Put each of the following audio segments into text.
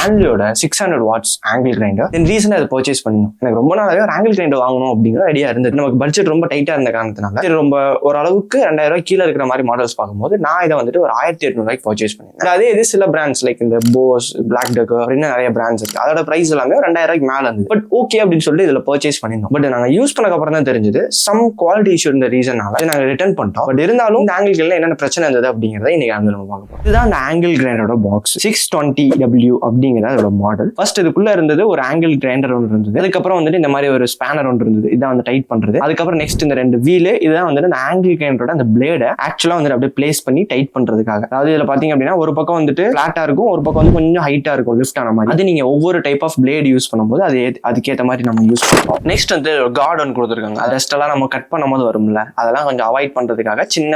ஸ்டான்லியோட six hundred watts angle grinder then ரீசெண்டாக அதை purchase பண்ணிருந்தோம். எனக்கு ரொம்ப நாளாவே ஒரு ஆங்கிள் கிரைண்டர் வாங்கணும் அப்படிங்கிற ஐடியா இருந்தது. நமக்கு பட்ஜெட் ரொம்ப டைட்டாக இருந்த காரணத்தினால சரி ரொம்ப ஓரளவுக்கு ரெண்டாயிரம் ரூபாய் கீழே இருக்கிற மாதிரி மாடல்ஸ் பார்க்கும்போது நான் இதை வந்துட்டு ஒரு ஆயிரத்தி எட்நூறுவாய்க்கு பர்ச்சேஸ் பண்ணேன் அதே இது சில பிராண்ட்ஸ் லைக் இந்த போஸ் பிளாக் டக் அப்படின்னு நிறைய பிராண்ட்ஸ் இருக்கு. அதோட பிரைஸ் எல்லாமே ரெண்டாயிரம் ரூபாய்க்கு மேலே இருந்தது. பட் ஓகே அப்படின்னு சொல்லிட்டு இதில் பர்ச்சேஸ் பண்ணிருந்தோம். பட் நாங்கள் யூஸ் பண்ணக்கு அப்புறம் தான் தெரிஞ்சது சம் குவாலிட்டி இஷ்யூ இருந்த ரீசனால நாங்கள் ரிட்டர்ன் பண்ணிட்டோம். பட் இருந்தாலும் இந்த ஆங்கிள் கிரைண்டர்ல என்னென்ன பிரச்சனை இருந்தது அப்படிங்கிறத இன்னைக்கு வந்து நம்ம பார்க்க போகிறோம் இதுதான் அந்த ஆங்கிள் கிரைண்டரோட பாக்ஸ் சிக்ஸ் டுவெண்ட்டி டபிள்யூ அப்படிங்கிறது அதோட மாடல் ஃபர்ஸ்ட் இதுக்குள்ள இருந்தது ஒரு ஆங்கிள் கிரைண்டர் ஒன்று இருந்தது. அதுக்கப்புறம் வந்துட்டு இந்த மாதிரி ஒரு ஸ்பேனர் ஒன்று இருந்தது. இதான் வந்து டைட் பண்றது. அதுக்கப்புறம் நெக்ஸ்ட் இந்த ரெண்டு வீல் இதுதான் வந்துட்டு அந்த ஆங்கிள் கிரைண்டரோட அந்த பிளேடை ஆக்சுவலா வந்துட்டு அப்படியே பிளேஸ் பண்ணி டைட் பண்றதுக்காக. அதாவது இதுல பாத்தீங்க அப்படின்னா ஒரு பக்கம் வந்துட்டு பிளாட்டா இருக்கும் ஒரு பக்கம் வந்து கொஞ்சம் ஹைட்டா இருக்கும் லிஃப்ட் ஆன மாதிரி. அது நீங்க ஒவ்வொரு டைப் ஆஃப் பிளேட் யூஸ் பண்ணும்போது அது அதுக்கேற்ற மாதிரி நம்ம யூஸ் பண்ணுவோம். நெக்ஸ்ட் வந்து கார்டு ஒன்று கொடுத்துருக்காங்க. அது ரெஸ்ட் எல்லாம் நம்ம கட் பண்ணும்போது வரும்ல. அதெல்லாம் கொஞ்சம் அவாய்ட் பண்றதுக்காக சின்ன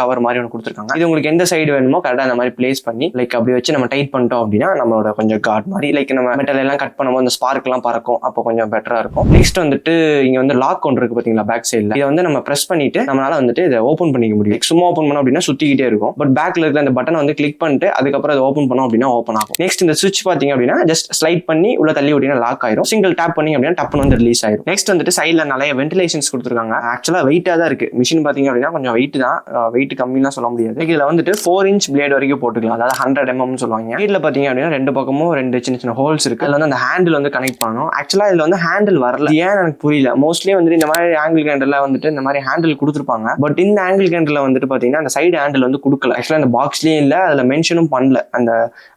கவர் மாதிரி ஒன்று கொடுத்துருக்காங்க. இது உங்களுக்கு எந்த சைடு வேணுமோ கரெக்டாக அந்த மாதிரி பிளேஸ் பண்ணி லைக் அப்படி வச்சு நம்ம டைட் பண்ணிட்டோம் அப்படின்னா நம்மளோட கொஞ்சம் காட் மாதிரி லைக் நம்ம மெட்டல் எல்லாம் கட் பண்ணும்போது அந்த ஸ்பார்க் எல்லாம் பறக்கும். அப்போ கொஞ்சம் பெட்டரா இருக்கும். நெக்ஸ்ட் வந்துட்டு இங்க வந்து லாக் ஒன்று இருக்கு பாத்தீங்களா பேக் சைடில் இதை வந்து நம்ம பிரஸ் பண்ணிட்டு நம்மளால வந்துட்டு இதை ஓப்பன் பண்ணிக்க முடியும். சும்மா ஓப்பன் பண்ணோம் அப்படின்னா சுத்திக்கிட்டே இருக்கும். பட் பேக்ல இருக்கிற அந்த பட்டனை வந்து கிளிக் பண்ணிட்டு அதுக்கப்புறம் அதை ஓப்பன் பண்ணோம் அப்படின்னா ஓப்பன் ஆகும். நெக்ஸ்ட் இந்த சுவிட்ச் பாத்தீங்க அப்படின்னா ஜஸ்ட் ஸ்லைட் பண்ணி உள்ள தள்ளி விட்டீங்கன்னா லாக் ஆயிரும். சிங்கிள் டேப் பண்ணி அப்படின்னா டப்புன்னு வந்து ரிலீஸ் ஆயிரும். நெக்ஸ்ட் வந்துட்டு சைடில் நிறைய வென்டிலேஷன்ஸ் கொடுத்துருக்காங்க. ஆக்சுவலாக வெயிட்டாக தான் இருக்கு. மிஷின் பாத்தீங்க அப்படின்னா கொஞ்சம் வெயிட் தான். வெயிட் கம்மிலாம் சொல்ல முடியாது. இதுல வந்துட்டு ஃபோர் இன்ச் பிளேட் வரைக்கும் போட்டுக்கலாம். அதாவது ஹண்ட்ரட் எம்எம் சொல்லுவாங்க. வீட்டில் பார்த்தீங்க அப்படின்னா ரெண்டு பக்கமும் ரெண்டு சின்ன சின்ன ஹோல்ஸ் இருக்கு. அதில் வந்து அந்த ஹேண்டில் வந்து கனெக்ட் பண்ணணும். ஆக்சுவலாக இதில் வந்து ஹேண்டில் வரல. ஏன் எனக்கு புரியல. மோஸ்ட்லி வந்துட்டு இந்த மாதிரி ஆங்கிள் கேண்டில் வந்துட்டு இந்த மாதிரி ஹேண்டில் கொடுத்துருப்பாங்க. பட் இந்த ஆங்கிள் கேண்டர்ல வந்துட்டு பார்த்தீங்கன்னா அந்த சைடு ஹேண்டில் வந்து கொடுக்கல. ஆக்சுவலாக அந்த பாக்ஸ்லேயும் இல்லை அதில் மென்ஷனும் பண்ணல. அந்த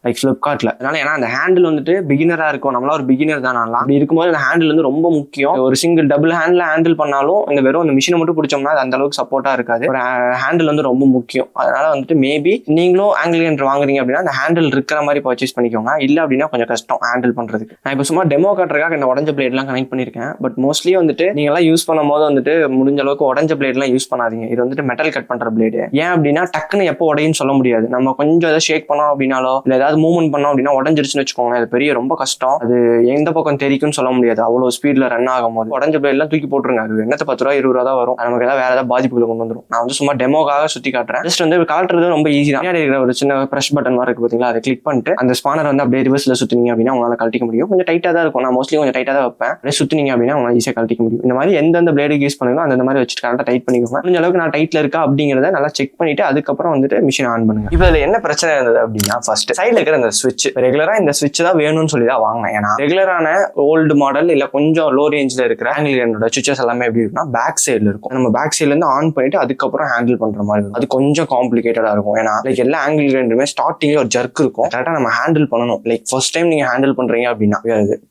லைக் ஃப்ளிப்கார்ட்டில் அதனால ஏன்னா அந்த ஹேண்டில் வந்துட்டு பிகினராக இருக்கும். நம்மளா ஒரு பிகினர் தான் நான்லாம். அப்படி இருக்கும்போது அந்த ஹேண்டில் வந்து ரொம்ப முக்கியம். ஒரு சிங்கிள் டபுள் ஹேண்டில் ஹேண்டில் பண்ணாலும் இந்த வெறும் அந்த மிஷினை மட்டும் பிடிச்சோம்னா அது அந்த அளவுக்கு சப்போர்ட்டாக இருக்காது. ஒரு ஹேண்டில் uh, வந்து ரொம்ப முக்கியம். அதனால வந்துட்டு மேபி நீங்களும் ஆங்கிள் கேண்டர் வாங்குறீங்க அப்படின்னா அந்த ஹேண்டில் இருக்கிற மாதிரி பர்ச்சேஸ் பண்ணிக்கோங்க. இல்லை அப்படின்னா கொஞ்சம் கஷ்டம் ஹேண்டில் பண்ணுறதுக்கு நான் இப்போ சும்மா டெமோ காட்டுறதுக்காக இந்த உடஞ்ச பிளேட்லாம் கனெக்ட் பண்ணியிருக்கேன் பட் மோஸ்ட்லி வந்துட்டு நீங்கள்லாம் யூஸ் பண்ணும் போது வந்துட்டு முடிஞ்ச அளவுக்கு உடஞ்ச பிளேட்லாம் யூஸ் பண்ணாதீங்க. இது வந்துட்டு மெட்டல் கட் பண்ணுற பிளேடு ஏன் அப்படின்னா டக்குன்னு எப்போ உடையும் சொல்ல முடியாது. நம்ம கொஞ்சம் ஏதாவது ஷேக் பண்ணோம் அப்படின்னாலோ இல்லை ஏதாவது மூவ்மெண்ட் பண்ணோம் அப்படின்னா உடஞ்சிருச்சுன்னு வச்சுக்கோங்களேன். அது பெரிய ரொம்ப கஷ்டம். அது எந்த பக்கம் தெரிக்கும்னு சொல்ல முடியாது. அவ்வளோ ஸ்பீடில் ரன் ஆகும் போது உடஞ்ச பிளேட்லாம் தூக்கி போட்டுருங்க. அது என்னத்த பத்து ரூபா இருபது ரூபா தான் வரும். நமக்கு ஏதாவது வேற ஏதாவது பாதிப்புகளை கொண்டு வந்துடும் நான் வந்து சும்மா டெமோக்காக சுற்றி காட்டுறேன். ஜஸ்ட் வந்து காட்டுறது ரொம்ப ஈஸி தான். இருக்கிற ஒரு சின்ன ப்ரெஷ் பட்டன் மாதிரி இருக்கு பார்த்தீங்களா அதை கிளிக் பண்ணிட்டு அந்த ஸ்பானர் வந்து அப்படியே ரிவர்ஸில் சுற்றினீங்க அப்படின்னா உங்களால் கழட்டிக்க முடியும். கொஞ்சம் டைட்டாக தான் இருக்கும். நான் மோஸ்ட்லி கொஞ்சம் டைட்டாக தான் வைப்பேன். அப்படியே சுத்தினீங்க அப்படின்னா உங்களால் ஈஸியாக கழட்டிக்க முடியும். இந்த மாதிரி எந்தெந்த பிளேடுக்கு யூஸ் பண்ணுங்களோ அந்த மாதிரி வச்சுட்டு கரெக்டாக டைட் பண்ணிக்கோங்க. முடிஞ்ச அளவுக்கு நான் டைட்டில் இருக்கா அப்படிங்கிறத நல்லா செக் பண்ணிட்டு அதுக்கப்புறம் வந்துட்டு மிஷின் ஆன் பண்ணுங்க. இப்போ இதுல என்ன பிரச்சனை இருந்தது அப்படின்னா ஃபர்ஸ்ட் சைடில் இருக்கிற இந்த சுவிட்ச் ரெகுலராக இந்த சுவிட்ச் தான் வேணும்னு சொல்லி தான் வாங்கினேன். ஏன்னா ரெகுலரான ஓல்டு மாடல் இல்லை கொஞ்சம் லோ ரேஞ்சில் இருக்கிற ஆங்கிள் என்னோட சுவிச்சஸ் எல்லாமே எப்படி இருக்கும்னா பேக் சைடில் இருக்கும். நம்ம பேக் சைட்லேருந்து ஆன் பண்ணிட்டு அதுக்கப்புறம் ஹேண்டில் பண்ணுற மாதிரி இருக்கும். அது கொஞ்சம் காம்ப்ளிகேட்டடாக இருக்கும். ஏன்னா லைக் எல்லா ஆங்கிள் கிரைண்டருமே ஸ்டார்டிங்ல ஒரு ஜர்க் இருக்கும். கரெக்டாக நம்ம ஹேண்டில் பண்ணணும். லைக் ஃபர்ஸ்ட் டைம் நீங்கள் ஹேண்டில் பண்ணுறீங்க அப்படின்னா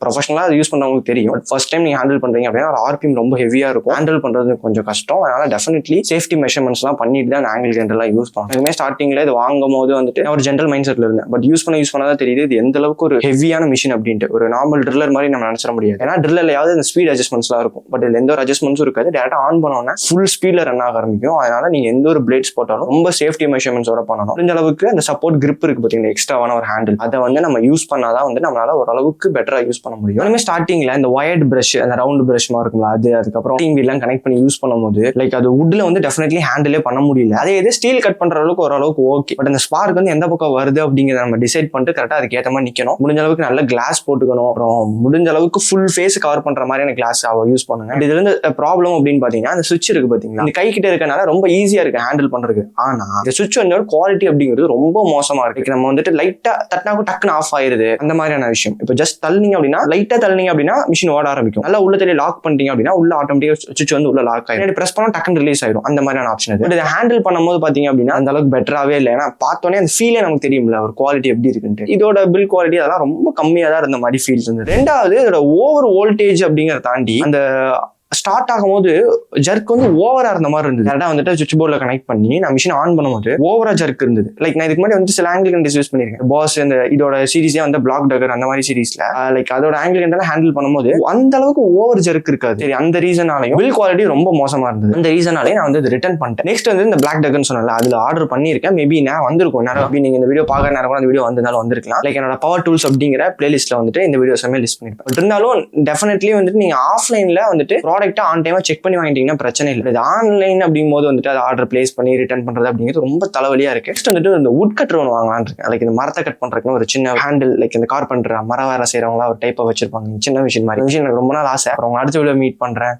ப்ரொஃபஷனலாக அது யூஸ் பண்றவங்களுக்கு தெரியும். பட் ஃபர்ஸ்ட் டைம் நீங்கள் ஹேண்டில் பண்ணுறீங்க அப்படின்னா ஒரு ஆர்பிஎம் ரொம்ப ஹெவியாக இருக்கும். ஹேண்டில் பண்ணுறது கொஞ்சம் கஷ்டம். அதனால் டெஃபினெட்லி சேஃப்டி மெஷர்மெண்ட்ஸ்லாம் பண்ணிட்டு தான் ஆங்கிள் கிரைண்டர்லாம் யூஸ் பண்ணுவோம் எதுவுமே ஸ்டார்டிங்கில் இது வாங்கும் போது வந்துட்டு ஒரு ஜென்ரல் மைண்ட் செட்டில் இருந்தேன். பட் யூஸ் பண்ண யூஸ் பண்ணதான் தெரியுது. இது எந்த அளவுக்கு ஒரு ஹெவியான மிஷின் அப்படின்ட்டு. ஒரு நார்மல் ட்ரில்லர் மாதிரி நம்ம நினச்சிட முடியாது. ஏன்னா ட்ரில்லர்லையாவது இந்த ஸ்பீட் அட்ஜஸ்ட்மெண்ட்ஸ்லாம் இருக்கும். பட் இதில் எந்த ஒரு அட்ஜஸ்ட்மெண்ட்ஸும் இருக்காது. டேரக்டா ஆன் பண்ணோன்னா ஃபுல் ஸ்பீடில் ரன் ஆக ஆரம்பிக்கும். அதனால நீங்கள் எந்த ஒரு பிளேட்ஸ் போட்டாலும் ரொம்ப சேஃப்டி மெஷர்மெண்ட்ஸோட பண்ணணும். முடிஞ்ச அளவுக்கு அந்த சப்போர்ட் கிரிப் இருக்கு பார்த்தீங்கன்னா எக்ஸ்ட்ராவான ஒரு ஹேண்டில் அதை வந்து நம்ம யூஸ் பண்ணால் தான் வந்து நம்மளால ஓரளவுக்கு பெட்டராக யூஸ் பண்ண முடியும். இனிமேல் ஸ்டார்டிங்கில் இந்த ஒயர்ட் ப்ரஷ் அந்த ரவுண்ட் ப்ரஷ்மா இருக்கும்ல அது அதுக்கப்புறம் டிவிலாம் கனெக்ட் பண்ணி யூஸ் பண்ணும்போது லைக் அது வுட்ல வந்து டெஃபினெட்லி ஹேண்டிலே பண்ண முடியல. அதே இது ஸ்டீல் கட் பண்ணுற அளவுக்கு ஓரளவுக்கு ஓகே பட் அந்த ஸ்பார்க் வந்து எந்த பக்கம் வருது அப்படிங்கிறத நம்ம டிசைட் பண்ணிட்டு கரெக்டாக அதுக்கு ஏற்ற மாதிரி நிற்கணும் முடிஞ்ச அளவுக்கு நல்ல கிளாஸ் போட்டுக்கணும். அப்புறம் முடிஞ்ச அளவுக்கு ஃபுல் ஃபேஸ் கவர் பண்ணுற மாதிரியான கிளாஸ் யூஸ் பண்ணுங்க. இதுல இருந்து ப்ராப்ளம் அப்படின்னு பார்த்தீங்கன்னா அந்த சுவிட்ச் இருக்கு பார்த்தீங்களா இந்த கை கிட்ட இருக்கனால ரொம்ப ஈஸியாக இருக்கு ஹேண்டில் பண்ணுறதுக்கு ஆனால் இந்த சுவிட்ச் வந்து குவாலிட்டி அப்படிங்கிறது ரொம்ப மோசமாக இருக்கு. நம்ம வந்துட்டு லைட்டாக தட்டினா கூட டக்குன்னு ஆஃப் ஆயிருது. அந்த மாதிரியான விஷயம். இப்போ ஜஸ்ட் தள்ளினீங்க அப்படின்னா லைட்டா தள்ளினீங்க அப்படின்னா மிஷின் ஓட ஆரம்பிக்கும். நல்லா உள்ள தெரிய லாக் பண்ணிட்டீங்க அப்படின்னா உள்ள ஆட்டோமேட்டிக்கா சுவிச் வந்து உள்ள லாக் ஆயிடும் பிரஸ் பண்ணா டக்குன்னு ரிலீஸ் ஆயிடும் அந்த மாதிரியான ஆப்ஷன் இது இதை ஹேண்டில் பண்ணும்போது பாத்தீங்க அப்படின்னா அந்த அளவுக்கு பெட்டராகவே இல்லை. ஏன்னா பார்த்தோன்னே அந்த ஃபீலே நமக்கு தெரியும்ல ஒரு குவாலிட்டி எப்படி இருக்குன்ட்டு. இதோட பில் குவாலிட்டி அதெல்லாம் ரொம்ப கம்மியா தான் இருந்த மாதிரி ஃபீல்ஸ் இருந்தது. ரெண்டாவது இதோட ஓவர் வோல்டேஜ் அப்படிங்கிறத தாண்டி அந்த ஸ்டார்ட் ஆகும்போது ஜர்க் வந்து ஓவரா இருந்த மாதிரி இருந்தது. கரெக்டாக வந்துட்டு சுவிட்ச் போர்டில் கனெக்ட் பண்ணி நான் மிஷின் ஆன் பண்ணும்போது ஓவரா ஜர்க் இருந்தது. லைக் நான் இதுக்கு முன்னாடி வந்து சில ஆங்கிள் கண்டஸ் யூஸ் பண்ணியிருக்கேன். பாஸ் இந்த இதோட சீரிஸே வந்து பிளாக் டகர் அந்த மாதிரி சீரிஸ்ல லைக் அதோட ஆங்கிள் கண்டெல்லாம் ஹேண்டில் பண்ணும்போது அந்த அளவுக்கு ஓவர் ஜர்க் இருக்காது. சரி அந்த ரீசனாலையும் பில் குவாலிட்டி ரொம்ப மோசமா இருந்தது. அந்த ரீசனாலே நான் வந்து ரிட்டர்ன் பண்ணிட்டேன். நெக்ஸ்ட் வந்து இந்த பிளாக் டகர்னு சொன்னல அதுல ஆர்டர் பண்ணியிருக்கேன். மேபி நான் வந்திருக்கும். நேரம் அப்படி நீங்க இந்த வீடியோ பார்க்குற நேரம் கூட அந்த வீடியோ வந்தாலும் வந்திருக்கலாம். லைக் என்னோட பவர் டூல்ஸ் அப்படிங்கிற பிளேலிஸ்ட்ல வந்துட்டு இந்த வீடியோஸ் எல்லாமே லிஸ்ட் பண்ணிருப்பேன் இருந்தாலும் டெஃபினெட்லி வந்துட்டு நீங்க ஆஃப்லைன்ல வந்துட்டு ப்ராடக்ட் ப்ராடக்ட்டை ஆன் டைமாக செக் பண்ணி வாங்கிட்டீங்கன்னா பிரச்சனை இல்லை. இது ஆன்லைன் அப்படிங்கும் போது வந்துட்டு அதை ஆர்டர் பிளேஸ் பண்ணி ரிட்டர்ன் பண்ணுறது அப்படிங்கிறது ரொம்ப தலைவலியா இருக்கு. நெக்ஸ்ட் வந்துட்டு இந்த உட் கட்டர் ஒன்று வாங்கலாம்னு இருக்கேன். லைக் இந்த மரத்தை கட் பண்றதுக்குன்னு ஒரு சின்ன ஹேண்டில் லைக் இந்த கார் பண்ற மர வேலை செய்யறவங்களா ஒரு டைப்பை வச்சிருப்பாங்க. சின்ன மிஷின் மாதிரி. மிஷின் எனக்கு ரொம்ப நாள் ஆசை. அப்புறம் அடுத்த வீடியோ மீட் பண்றேன்.